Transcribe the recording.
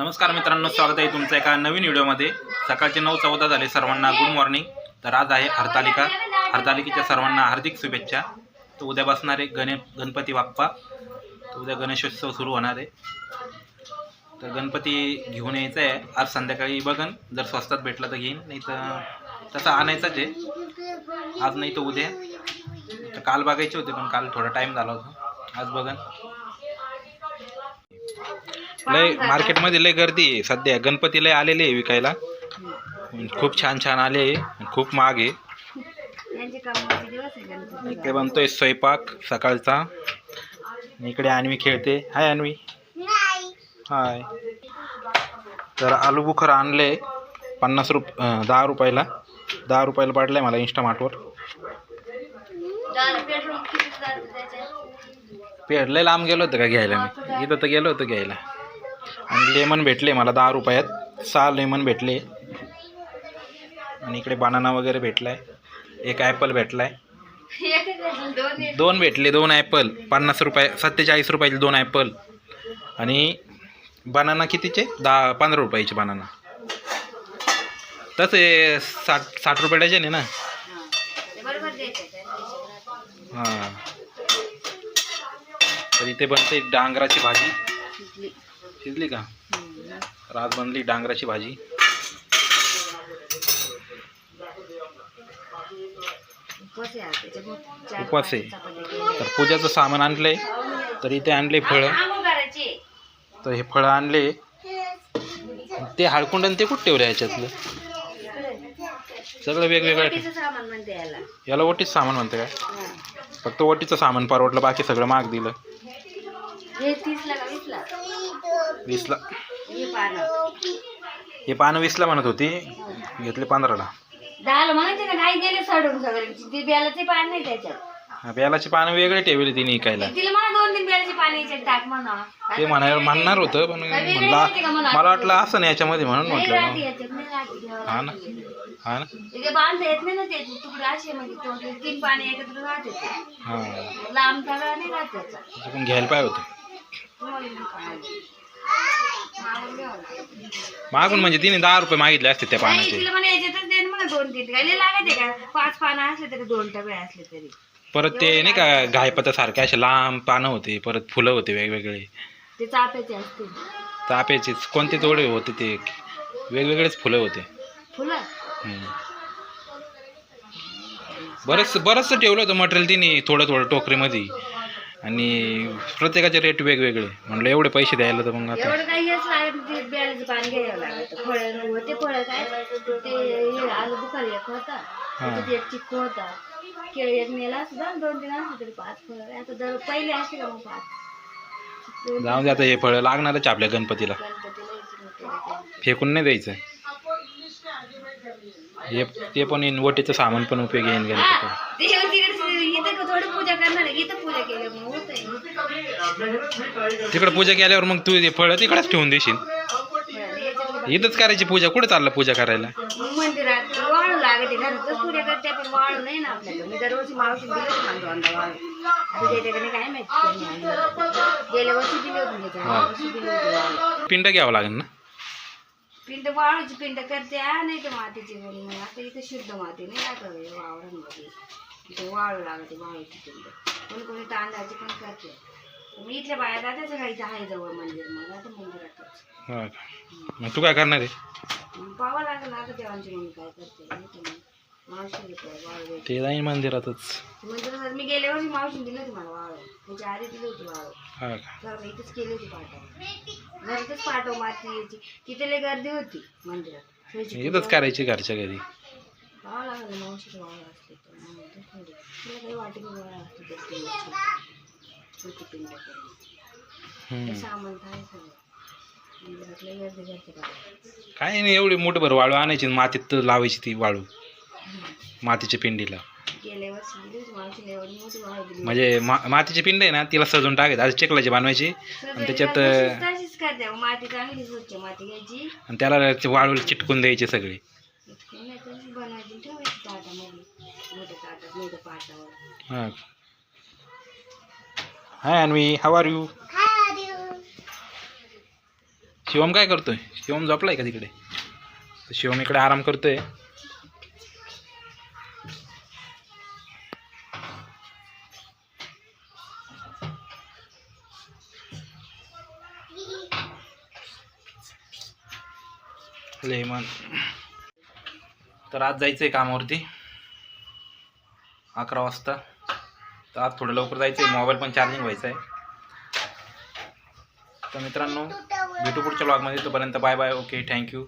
नमस्कार मित्रांनो स्वागत आहे तुमचं एका नवीन व्हिडिओमध्ये. सकाळचे नऊ चौदा झाले सर्वांना गुड मॉर्निंग तर आज आहे हरतालिका. हरतालिकेच्या सर्वांना हार्दिक शुभेच्छा. तर उद्या बसणारे गणे गणपती बाप्पा. तर उद्या गणेशोत्सव सुरू होणार आहे. तर गणपती घेऊन यायचं आहे आज संध्याकाळी बघन. जर स्वस्तात भेटला तर घेईन. नाही तर तसा आणायचाच आहे. आज नाही तर उद्या. तर काल बघायचे होते पण काल थोडा टाईम झाला होता. आज बघन. लय मार्केटमध्ये लय गर्दी आहे. सध्या गणपती लय आलेले आहे विकायला. खूप छान छान आले आहे. खूप महाग आहे. आहे इकडे बनतोय स्वयंपाक सकाळचा. इकडे अन्वी खेळते. हाय अन्वी. हाय. तर आलू बुखर आणले. पन्नास रुप दहा रुपयाला. दहा रुपयाला पडलाय मला दहा रुपये द्यायचे? पेड लय लांब गेलो होतं का घ्यायला? मी इथं तर गेलो होतो घ्यायला. आणि लेमन भेटले मला दहा रुपयात. सहा लेमन भेटले. आणि इकडे बनाना वगैरे भेटलाय. एक ॲपल भेटलाय. आहे दोन भेटले दोन ॲपल पन्नास रुपये सत्तेचाळीस रुपयाचे दोन ॲपल आणि बनाना कितीचे? दहा पंधरा रुपयाचे बनाना तसे साठ साठ रुपयाचे डझन ना? हां. तर इथे बनते डांगराची भाजी. शिजली. का. तर आज बनली डांगराची भाजी. उपवास आहे. तर पूजाचं सामान आणलंय. तर इथे आणले फळं. तर हे फळं आणले. ते हाळकुंडन ते कुठं ठेवलं याच्यातलं? सगळं वेगवेगळं ठेव- वटीचं सामान म्हणते याला. याला ओटीचं सामान म्हणते काय. फक्त ओटीचं सामान परवडलं बाकी सगळं महाग दिलं. हे तीसला का वीसला वीसला हे पानं. हे पानं वीसला म्हणत होती. घेतले पंधराला. दहाला म्हणायचे ना काही गेले सडून सगळे. ती बेलाचे पान नाही त्याच्यात. हा, बेलाची पानं वेगळे ठेवले तिने इकायला. तिला म्हणा दोन तीन पाणी याच्यात टाक म्हणा. ते म्हणाय म्हणणार होतं पण म्हणला मला वाटलं असं नाही याच्यामध्ये म्हणून नाही म्हटलं राहते ना. याच्यात नाही राहते घ्यावं हा ना. हा ना. ते बांधता येत नाही ना ते तुकडे असे म्हणजे तो ते तीन पाणी एकत्र राहते ते. हा. लांब सगळा नाही राहत त्याचा. त्याचं पण घ्यायला पाहिजे होतं. मागून म्हणजे तिने दहा रुपये मागितले असते त्या पानाचे. तिला म्हणा याच्यातच दे ना म्हणा दोन तीन काय. लागते का? पाच पानं असले तरी दोन टबे असले तरी. परत ते नाही का गायपतासारखे असे लांब पानं होते परत फुलं होते वेगवेगळे. ते कोणते तोडे होते ते? वेगवेगळेच फुलं होते. फुलं. बरंच बरंचसं ठेवलं होतं मटेरियल तिने थोडं थोडं टोकरीमध्ये. आणि प्रत्येकाचे रेट वेगवेगळे. म्हणलं एवढे पैसे द्यायला तर मग आता. एवढं काही हेच लागत ते बियाण्याचं पाणी घ्यावं लागत फळं होते फळं काय? ते हे आलू बुखार एक होता. त्याच्यात एक चिक्कू होता. केळी एक नेला सुद्धा दोन तीन असले तरी पाच फळं. आता दर पहिले असते का मग पाच? जाऊन दे आता हे फळं लागणारच आपल्या गणपतीला. फेकून नाही द्यायचं. हे ते पण येईन वटीचं सामान पण उपयोगी येईन गणपती ते येऊन तिकडे इथं थोडी पूजा करणार आहे. इथं पूजा केली मग होतंय तिकडे पूजा केल्यावर मग तू ते फळं तिकडेच ठेवून देशील. इथंच करायची पूजा. कुठे चाललं पूजा करायला? मंदिरात वाळू लागते घरातच पूजा करते पण वाळू नाही ना आपल्याकडे. मी दरवर्षी मावशी दिली होती मला दोनदा वाळू. आता त्याच्याकडे काय माहिती कोणी आणलं. गेल्या वर्षी दिली होती त्याच्या हा. वर्षी दिली होती वाळू. पिंड घ्यावं लागेल ना? पिंड वाळूची पिंड करते. नाही तर मातीची मग आता इथं शुद्ध माती नाही लागत वावरांमध्ये. इथे वाळू लागते वाळूची पिंड. कोणी कोणी तांदळाची पण करते. मी इथल्या बाया आहे जवळ मंदिर मग आता मंदिरातच हो का? मग तू काय करणार आहे? मग पाहावं लागेल आता देवांची मम्मी काय करते नाही तर मग मावशी घेतो वाळू देते. ते जाईन मंदिरातच. मंदिरात मी गेल्या वर्षी मावशी दिली होती मला त्याच्या आधी दिली होती हा का? इथेच केली होती पाठव घरातच पाठव माती यायची. तिथे लय गर्दी होती मंदिरात. इथंच करायची घरच्या घरी. पाहावं लागेल ना मावशीची वाळू असते तर. मग म्हणते थोडी. तिला काही वाटेल असते तर ती छोटी काय नाही एवढी मोठं वाळू आणायची आणि मातीत लावायची ती वाळू. मातीच्या पिंडीला. गेल्या वर्षी दिली होती मावशीला एवढी मोठी वाळू दिली. म्हणजे मा मातीची पिंड आहे ना तिला सजून टाकायची. आज चिखलाची बनवायची. आणि त्याच्यात तशीच तशीच करते. मग माती चांगली स्वच्छ माती घ्यायची. आणि त्याला ते वाळू चिटकून द्यायचे सगळे. इतकं नाही तशीच बनवायची आणि ठेवायची ताटामध्ये. मोठ्या ताटात नाही तर पाटावर. हा. Hi Anvi how are you Shivam काय करतोय? शिवम झोपलाय का तिकडे? शिवम इकडे आराम करतोय. लेमन तर आज जायचं आहे कामावरती. अकरा वाजता. तर आज थोडं लवकर जायचं आहे मोबाईल पण चार्जिंग व्हायचं आहे. तर मित्रांनो भेटू पुढच्या ब्लॉगमध्ये तोपर्यंत बाय बाय ओके थँक्यू